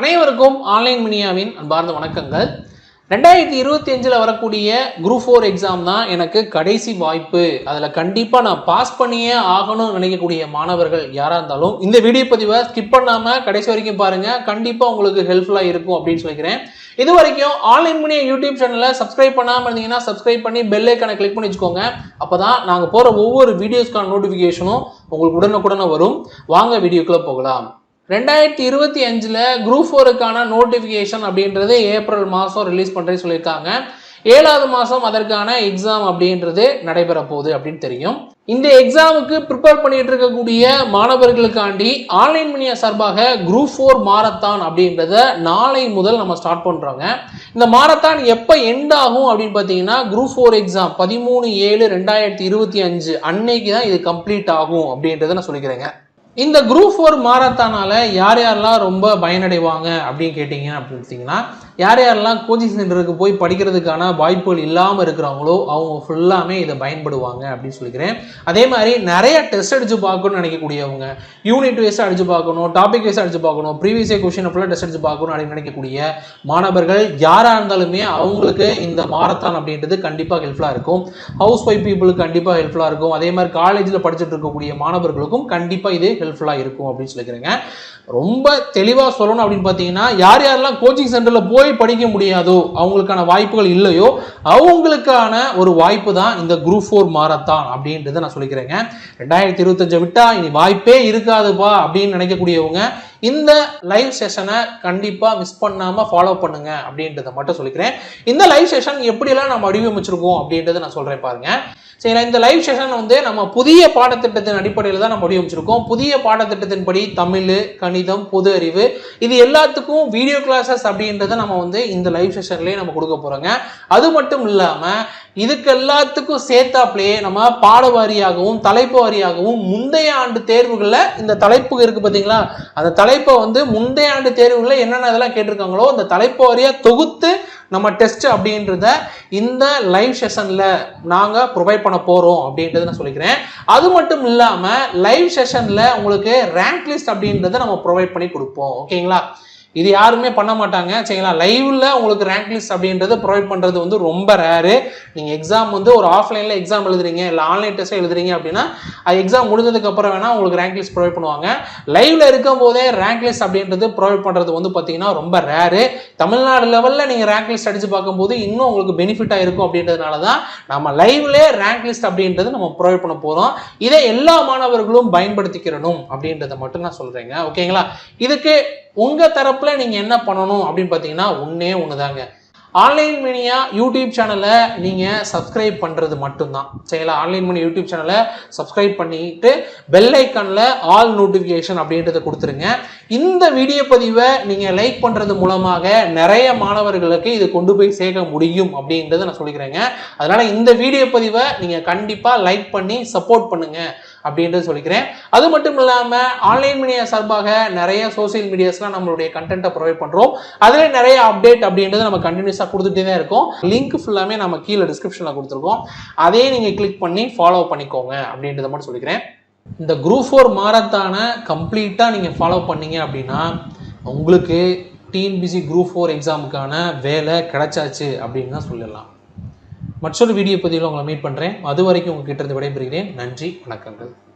அனைவருக்கும் ஆன்லைன் மினியாவின் அன்பார்ந்த வணக்கங்கள். ரெண்டாயிரத்தி இருபத்தி அஞ்சில் வரக்கூடிய குரூப் ஃபோர் எக்ஸாம் தான் எனக்கு கடைசி வாய்ப்பு. அதில் கண்டிப்பாக நான் பாஸ் பண்ணியே ஆகணும்னு நினைக்கக்கூடிய மாணவர்கள் யாராக இருந்தாலும் இந்த வீடியோ பதிவை ஸ்கிப் பண்ணாமல் கடைசி வரைக்கும் பாருங்கள் கண்டிப்பாக உங்களுக்கு ஹெல்ப்ஃபுல்லாக இருக்கும் அப்படின்னு சொல்லிக்கிறேன். இது வரைக்கும் ஆன்லைன் மினியா யூடியூப் சேனலை சப்ஸ்கிரைப் பண்ணாமல் இருந்தீங்கன்னா சப்ஸ்கிரைப் பண்ணி பெல் ஐக்கானை கிளிக் பண்ணி வச்சுக்கோங்க. அப்போ தான் நாங்கள் போகிற ஒவ்வொரு வீடியோஸ்க்கான நோட்டிஃபிகேஷனும் உங்களுக்கு உடனுக்குடனே வரும். வாங்க வீடியோக்குள்ளே போகலாம். ரெண்டாயிரத்தி இருபத்தி அஞ்சில் குரூப் ஃபோருக்கான நோட்டிஃபிகேஷன் அப்படின்றது ஏப்ரல் மாதம் ரிலீஸ் பண்ணுறேன்னு சொல்லியிருக்காங்க. ஏழாவது மாதம் அதற்கான எக்ஸாம் அப்படின்றது நடைபெற போகுது அப்படின்னு தெரியும். இந்த எக்ஸாமுக்கு ப்ரிப்பேர் பண்ணிட்டு இருக்கக்கூடிய மாணவர்களுக்காண்டி ஆன்லைன் மணிய சார்பாக குரூப் ஃபோர் மாரத்தான் அப்படின்றத நாளை முதல் நம்ம ஸ்டார்ட் பண்ணுறோங்க இந்த மாரத்தான் எப்போ எண்ட் ஆகும் அப்படின்னு பார்த்தீங்கன்னா குரூப் ஃபோர் எக்ஸாம் பதிமூணு ஏழு ரெண்டாயிரத்தி இருபத்தி அஞ்சு அன்னைக்கு தான் இது கம்ப்ளீட் ஆகும் அப்படின்றத நான் சொல்லிக்கிறேங்க. இந்த குரூப் ஃபோர் மாரத்தானால யார் யாரெல்லாம் ரொம்ப பயனடைவாங்க அப்படின்னு கேட்டிங்க அப்படின்னு பார்த்தீங்கன்னா யார் யாரெல்லாம் கோச்சிங் சென்டருக்கு போய் படிக்கிறதுக்கான வாய்ப்புகள் இல்லாமல் இருக்கிறவங்களோ அவங்க ஃபுல்லாமே இதை பயன்படுவாங்க அப்படின்னு சொல்லிக்கிறேன். அதே மாதிரி நிறைய டெஸ்ட் அடித்து பார்க்கணும்னு நினைக்கக்கூடியவங்க யூனிட் வைஸ் அடித்து பார்க்கணும் டாபிக் வைஸ் அடித்து பார்க்கணும் ப்ரீவியஸ் கொஷின் ஃபுல்லாக டெஸ்ட் அடிச்சு பார்க்கணும் அப்படின்னு நினைக்கக்கூடிய மாணவர்கள் யாராக இருந்தாலுமே அவங்களுக்கு இந்த மாரத்தான் அப்படின்றது கண்டிப்பாக ஹெல்ப்ஃபுல்லாக இருக்கும். ஹவுஸ் ஒய்ஃப் பீப்புளுக்கு கண்டிப்பாக ஹெல்ப்ஃபுல்லாக இருக்கும். அதே மாதிரி காலேஜில் படிச்சுட்டு இருக்கக்கூடிய மாணவர்களுக்கும் கண்டிப்பாக இது ஹெல்ப்ஃபுல்லாக இருக்கும் அப்படின்னு சொல்லிக்கிறேங்க. ரொம்ப தெளிவாக சொல்லணும் அப்படின்னு பார்த்தீங்கன்னா யார் யாரெல்லாம் கோச்சிங் சென்டரில் போய் படிக்க முடியாதோ அவங்களுக்கான வாய்ப்புகள் இல்லையோ அவங்களுக்கான ஒரு வாய்ப்பு தான் இந்த குரூப் ஃபோர் மாரத்தான் அப்படின்றத நான் சொல்லிக்கிறேங்க. ரெண்டாயிரத்தி இருபத்தஞ்சை விட்டா இனி வாய்ப்பே இருக்காதுப்பா அப்படின்னு நினைக்கக்கூடியவங்க இந்த லைவ் செஷனை கண்டிப்பாக மிஸ் பண்ணாமல் ஃபாலோ பண்ணுங்க அப்படின்றத மட்டும் சொல்லிக்கிறேன். இந்த லைவ் செஷன் எப்படியெல்லாம் நம்ம வடிவமைச்சிருக்கோம் அப்படின்றத நான் சொல்கிறேன் பாருங்க. சரிங்களா இந்த லைவ் செஷன் வந்து நம்ம புதிய பாடத்திட்டத்தின் அடிப்படையில் தான் நம்ம வடிவமைச்சிருக்கோம். புதிய பாடத்திட்டத்தின்படி தமிழ் கணிதம் பொது அறிவு இது எல்லாத்துக்கும் வீடியோ கிளாஸஸ் அப்படின்றத நம்ம வந்து இந்த லைவ் செஷன்லேயே நம்ம கொடுக்க போகிறோங்க அது மட்டும் இல்லாமல் இதுக்கு எல்லாத்துக்கும் சேர்த்தாப்லேயே நம்ம பாட வாரியாகவும் தலைப்பு வாரியாகவும் முந்தைய ஆண்டு தேர்வுகளில் இந்த தலைப்பு இருக்குது பார்த்தீங்களா அந்த தலைப்பை வந்து முந்தைய ஆண்டு தேர்வுகளில் என்னென்ன இதெல்லாம் கேட்டிருக்காங்களோ அந்த தலைப்பு வாரியாக தொகுத்து நம்ம டெஸ்ட் அப்படின்றத இந்த லைவ் செஷனில் நாங்கள் ப்ரொவைட் பண்ண போகிறோம் அப்படின்றத நான் சொல்லிக்கிறேன். அது மட்டும் இல்லாமல் லைவ் செஷனில் உங்களுக்கு ரேங்க் லிஸ்ட் அப்படின்றத நம்ம ப்ரொவைட் பண்ணி கொடுப்போம். ஓகேங்களா இது யாருமே பண்ண மாட்டாங்க. சரிங்களா? லைவ்ல உங்களுக்கு ரேங்க் லிஸ்ட் அப்படின்றது ப்ரொவைட் பண்ணுறது வந்து ரொம்ப ரேரு நீங்கள் எக்ஸாம் வந்து ஒரு ஆஃப்லைனில் எக்ஸாம் எழுதுறீங்க இல்லை ஆன்லைன் டெஸ்ட் எழுதுறீங்க அப்படின்னா அது எக்ஸாம் முடிஞ்சதுக்கு அப்புறம் வேணால் உங்களுக்கு ரேங்க் லிஸ்ட் ப்ரொவைட் பண்ணுவாங்க. லைவ்ல இருக்கும் போதே ரேங்க் லிஸ்ட் அப்படின்றது ப்ரொவைட் பண்ணுறது வந்து பார்த்தீங்கன்னா ரொம்ப ரேரு தமிழ்நாடு லெவலில் நீங்கள் ரேங்க் லிஸ்ட் அடிச்சு பார்க்கும்போது இன்னும் உங்களுக்கு பெனிஃபிட்டாக இருக்கும் அப்படின்றதுனால தான் நம்ம லைவ்லேயே ரேங்க் லிஸ்ட் அப்படின்றது நம்ம ப்ரொவைட் பண்ண போகிறோம் இதை எல்லா மாணவர்களும் பயன்படுத்திக்கிறணும் அப்படின்றத மட்டும் நான் சொல்கிறேங்க ஓகேங்களா இதுக்கு உங்கள் தரப்பில் நீங்கள் என்ன பண்ணணும் அப்படின்னு பார்த்தீங்கன்னா ஒன்றே ஒன்று தாங்க ஆன்லைன் மணியா யூடியூப் சேனலை நீங்கள் சப்ஸ்கிரைப் பண்ணுறது மட்டும்தான். சரிங்களா? ஆன்லைன் மணி யூடியூப் சேனலை சப்ஸ்கிரைப் பண்ணிட்டு பெல் ஐக்கனில் ஆல் நோட்டிஃபிகேஷன் அப்படின்றத கொடுத்துருங்க. இந்த வீடியோ பதிவை நீங்கள் லைக் பண்ணுறது மூலமாக நிறைய மாணவர்களுக்கு இது கொண்டு போய் சேர்க்க முடியும் அப்படின்றத நான் சொல்லிக்கிறேங்க. அதனால் இந்த வீடியோ பதிவை நீங்கள் கண்டிப்பாக லைக் பண்ணி சப்போர்ட் பண்ணுங்கள் அப்படின்றது சொல்லிக்கிறேன். அது மட்டும் இல்லாமல் ஆன்லைன் மீடியா சார்பாக நிறைய சோசியல் மீடியாஸ்லாம் நம்மளுடைய கண்டென்ட்டை ப்ரொவைட் பண்ணுறோம் அதில் நிறைய அப்டேட் அப்படின்றது நம்ம கண்டினியூஸாக கொடுத்துட்டே தான் இருக்கும். லிங்க் ஃபுல்லாமே நம்ம கீழே டிஸ்கிரிப்ஷனில் கொடுத்துருக்கோம். அதையே நீங்கள் கிளிக் பண்ணி ஃபாலோ பண்ணிக்கோங்க அப்படின்றத மட்டும் சொல்லிக்கிறேன். இந்த குரூப் ஃபோர் மாரத்தானை கம்ப்ளீட்டாக நீங்கள் ஃபாலோ பண்ணீங்க அப்படின்னா உங்களுக்கு டிஎன்பிசி குரூப் ஃபோர் எக்ஸாமுக்கான வேலை கிடைச்சாச்சு அப்படின்னு தான் சொல்லிடலாம். மற்றொரு வீடியோ பதிவில் உங்களை மீட் பண்ணுறேன் அது வரைக்கும் உங்ககிட்ட இருந்து விடைபெறுகிறேன். நன்றி வணக்கங்கள்.